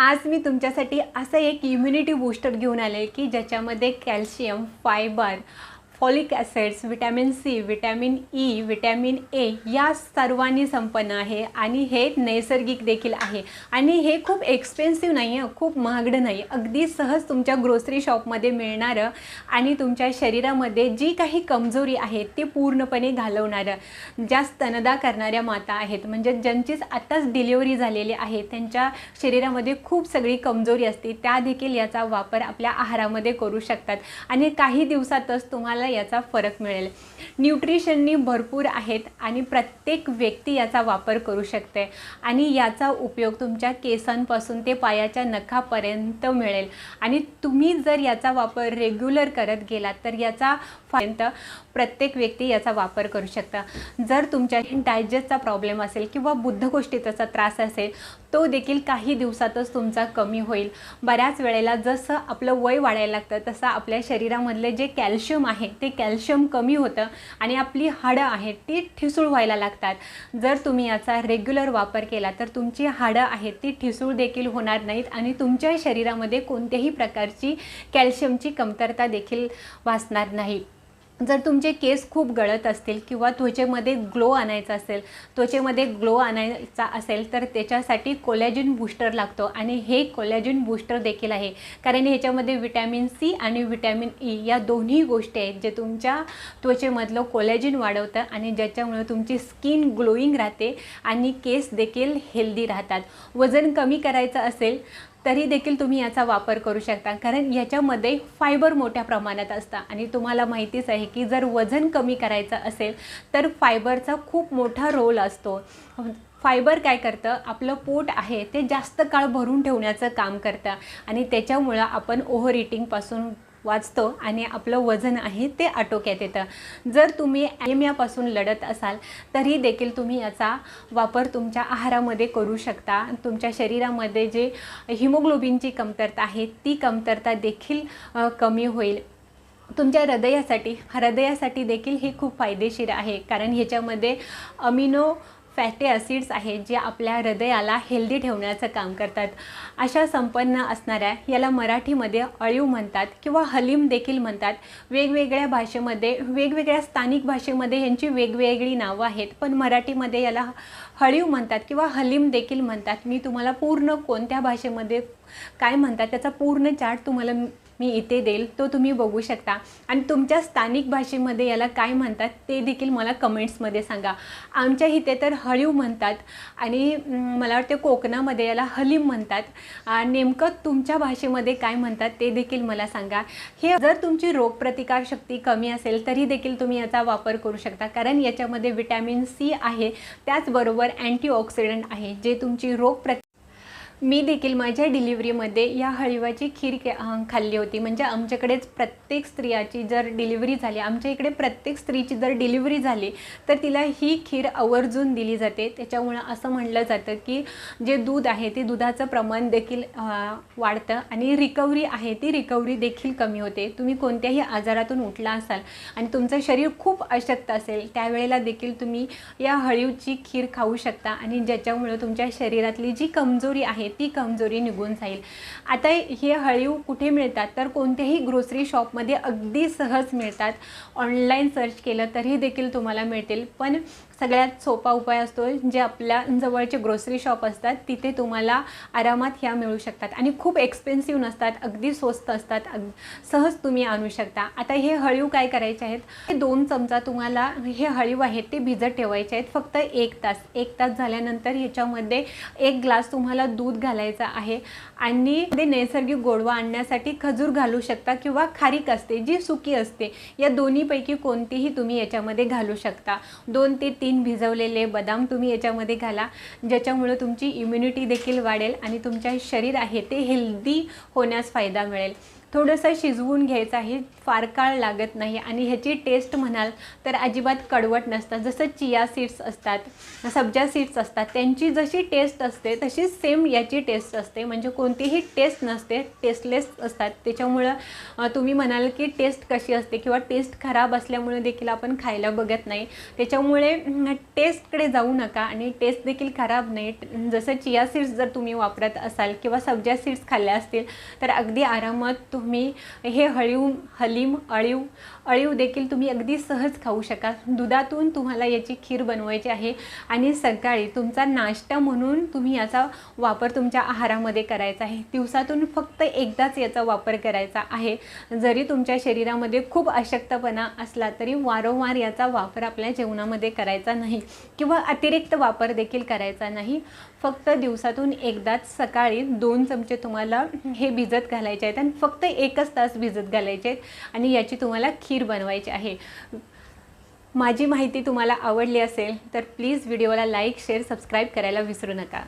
आज मी तुमच्यासाठी असं एक इम्युनिटी बूस्टर घेऊन आले की ज्याच्यामध्ये calcium fibre folic acids vitamin C vitamin E vitamin A या सर्वांनी संपन्न आहे आणि हे नैसर्गिक देखील आहे. आणि हे खूप एक्सपेन्सिव्ह नाही आहे खूप महागडं नाही अगदी सहज तुमच्या ग्रोसरी शॉपमध्ये मिळणारं आणि तुमच्या शरीरामध्ये जी काही कमजोरी आहे ती पूर्णपणे घालवणारं ज्या स्तनदा करणाऱ्या माता आहेत. म्हणजे ज्यांचीच आत्ताच डिलिव्हरी झालेली आहे त्यांच्या शरीरामध्ये खूप सगळी कमजोरी असते त्या देखील याचा वापर आपल्या आहारामध्ये करू शकतात. आणि काही दिवसातच तुम्हाला याचा फरक मिळेल. न्यूट्रिशननी भरपूर आहेत आणि प्रत्येक व्यक्ती याचा वापर करू शकते आणि याचा उपयोग तुमच्या केसांपासून ते पायाच्या नखापर्यंत मिळेल. आणि तुम्ही जर याचा वापर रेग्युलर करत गेलात तर याचा पर्यंत प्रत्येक व्यक्ती याचा वापर करू शकता. जर तुमच्या डायजेस्टचा प्रॉब्लेम असेल किंवा बुद्धगोष्टीचा त्रास असेल तो देखील काही दिवसातच तुमचा कमी होईल. बऱ्याच वेळेला जसं आपलं वय वाढायला लागतं तसं आपल्या शरीरामधले जे कॅल्शियम आहे ते कॅल्शियम कमी होतं आणि आपली हाडं आहेत ती ठिसूळ व्हायला लागतात. जर तुम्ही याचा रेग्युलर वापर केला तर तुमची हाडं आहेत ती ठिसूळ देखील होणार नाहीत आणि तुमच्या शरीरामध्ये कोणत्याही प्रकारची कॅल्शियमची कमतरता देखील भासणार नाही. जर तुमचे केस खूप गळत असतील किंवा त्वचेमध्ये ग्लो आणायचा असेल त्वचेमध्ये ग्लो आणायचा असेल तर त्याच्यासाठी कोलॅजिन बूस्टर लागतो. आणि हे कोलॅजिन बूस्टर देखील आहे. कारण ह्याच्यामध्ये विटॅमिन सी आणि विटॅमिन ई e या दोन्ही गोष्टी आहेत जे तुमच्या त्वचेमधलं कोलॅजिन वाढवतं आणि ज्याच्यामुळे तुमची स्किन ग्लोईंग राहते आणि केस देखील हेल्दी राहतात. वजन कमी करायचं असेल तरी देखील तुम्ही याचा वापर करू शकता. कारण याच्यामध्ये फायबर मोठ्या प्रमाणात असतं. आणि तुम्हाला माहितीच आहे की जर वजन कमी करायचं असेल तर फायबरचा खूप मोठा रोल असतो. फायबर काय करतं? आपलं पोट आहे ते जास्त काळ भरून ठेवण्याचं काम करतं. आणि त्याच्यामुळं आपण ओव्हर इटिंगपासून वाचतो आणि आपलं वजन आहे ते आटोक्यात येतं. जर तुम्ही ॲनिमियापासून लढत असाल तरी देखील तुम्ही याचा वापर तुमच्या आहारामध्ये करू शकता. तुमच्या शरीरामध्ये जे हिमोग्लोबिनची कमतरता आहे ती कमतरता देखील कमी होईल. तुमच्या हृदयासाठी हृदयासाठी देखील हे खूप फायदेशीर आहे. कारण ह्याच्यामध्ये अमिनो फॅटी ॲसिड्स आहेत जे आपल्या हृदयाला हेल्दी ठेवण्याचं काम करतात. अशा संपन्न असणाऱ्या याला मराठीमध्ये अळीव म्हणतात किंवा हलीम देखील म्हणतात. वेगवेगळ्या भाषेमध्ये वेगवेगळ्या स्थानिक भाषेमध्ये यांची वेगवेगळी नावं आहेत. पण मराठीमध्ये याला हळीव म्हणतात किंवा हलीम देखील म्हणतात. मी तुम्हाला पूर्ण कोणत्या भाषेमध्ये काय म्हणतात त्याचा पूर्ण चार्ट तुम्हाला मी इथे देईल तो तुम्ही बघू शकता. आणि तुमच्या स्थानिक भाषेमध्ये याला काय म्हणतात ते देखील मला कमेंट्समध्ये सांगा. आमच्या इथे तर हळीव म्हणतात आणि मला वाटते कोकणामध्ये याला हलीम म्हणतात. नेमकं तुमच्या भाषेमध्ये काय म्हणतात ते देखील मला सांगा. हे जर तुमची रोगप्रतिकारशक्ती कमी असेल तरी देखील तुम्ही याचा वापर करू शकता. कारण याच्यामध्ये विटॅमिन सी आहे त्याचबरोबर अँटीऑक्सिडंट आहे जे तुमची रोगप्रति मी देखील माझ्या डिलिव्हरीमध्ये या हळीवाची खीर के खाल्ली होती. म्हणजे आमच्याकडेच प्रत्येक स्त्रियाची जर डिलिव्हरी झाली आमच्या इकडे प्रत्येक स्त्रीची जर डिलिव्हरी झाली तर तिला ही खीर आवर्जून दिली जाते. त्याच्यामुळं असं म्हणलं जातं की जे दूध आहे ते दुधाचं प्रमाण देखील वाढतं आणि रिकव्हरी आहे ती रिकव्हरी देखील कमी होते. तुम्ही कोणत्याही आजारातून उठला असाल आणि तुमचं शरीर खूप अशक्त असेल त्यावेळेला देखील तुम्ही या हळीवची खीर खाऊ शकता आणि ज्याच्यामुळं तुमच्या शरीरातली जी कमजोरी आहे ती कमजोरी निघून जाईल. आता हे हळीव कुठे मिळतात? तर कोणत्याही ग्रोसरी शॉपमध्ये अगदी सहज मिळतात. ऑनलाईन सर्च केलं तरी देखील तुम्हाला मिळतील. पण सगळ्यात सोपा उपाय असतो जे आपल्या जवळचे ग्रोसरी शॉप असतात तिथे तुम्हाला आरामात ह्या मिळू शकतात. आणि खूप एक्सपेन्सिव्ह नसतात अगदी स्वस्त असतात अग सहज तुम्ही आणू शकता. आता हे हळीव काय करायचे आहेत? हे दोन चमचा तुम्हाला हे हळीव आहेत ते भिजत ठेवायचे आहेत. फक्त एक तास एक तास झाल्यानंतर ह्याच्यामध्ये एक ग्लास तुम्हाला दूध घालायचं आहे. आणि ते नैसर्गिक गोडवा आणण्यासाठी खजूर घालू शकता किंवा खारीक असते जी सुकी असते. या दोन्हीपैकी कोणतीही तुम्ही याच्यामध्ये घालू शकता. दोन ते तीन भिजवलेले बदाम तुम्ही याच्यामध्ये घाला ज्याच्यामुळं तुमची इम्युनिटी देखील वाढेल आणि तुमच्या शरीर आहे ते हेल्दी होण्यास फायदा मिळेल. थोडंसं शिजवून घ्यायचं आहे फार काळ लागत नाही आणि ह्याची टेस्ट म्हणाल तर अजिबात कडवट नसतात. जसं चिया सीड्स असतात सब्जा सीड्स असतात त्यांची जशी टेस्ट असते तशी सेम याची टेस्ट असते. म्हणजे कोणतीही टेस्ट नसते टेस्टलेस असतात. त्याच्यामुळं तुम्ही म्हणाल की टेस्ट कशी असते किंवा टेस्ट खराब असल्यामुळे देखील आपण खायला बघत नाही. त्याच्यामुळे टेस्टकडे जाऊ नका आणि टेस्ट देखील खराब नाही. जसं चिया सीड्स जर तुम्ही वापरत असाल किंवा सब्जा सीड्स खाल्ल्या असतील तर अगदी आरामात तुम्ही हे हळीव हलीम अळीव अळीव देखील तुम्ही अगदी सहज खाऊ शकाल. दुधातून तुम्हाला याची खीर बनवायची आहे आणि सकाळी तुमचा नाश्ता म्हणून तुम्ही याचा वापर तुमच्या आहारामध्ये करायचा आहे. दिवसातून फक्त एकदाच याचा वापर करायचा आहे. जरी तुमच्या शरीरामध्ये खूप अशक्तपणा असला तरी वारंवार याचा वापर आपल्या जेवणामध्ये करायचा नाही किंवा अतिरिक्त वापर देखील करायचा नाही. फक्त दिवसातून एकदाच सकाळी दोन चमचे तुम्हाला हे भिजत घालायचे आहेत आणि फक्त एकच तास भिजत घालायचे आहेत आणि याची तुम्हाला खीर बनवायची आहे. माझी माहिती तुम्हाला आवडली असेल तर प्लीज व्हिडिओला लाईक शेअर सबस्क्राईब करायला विसरू नका.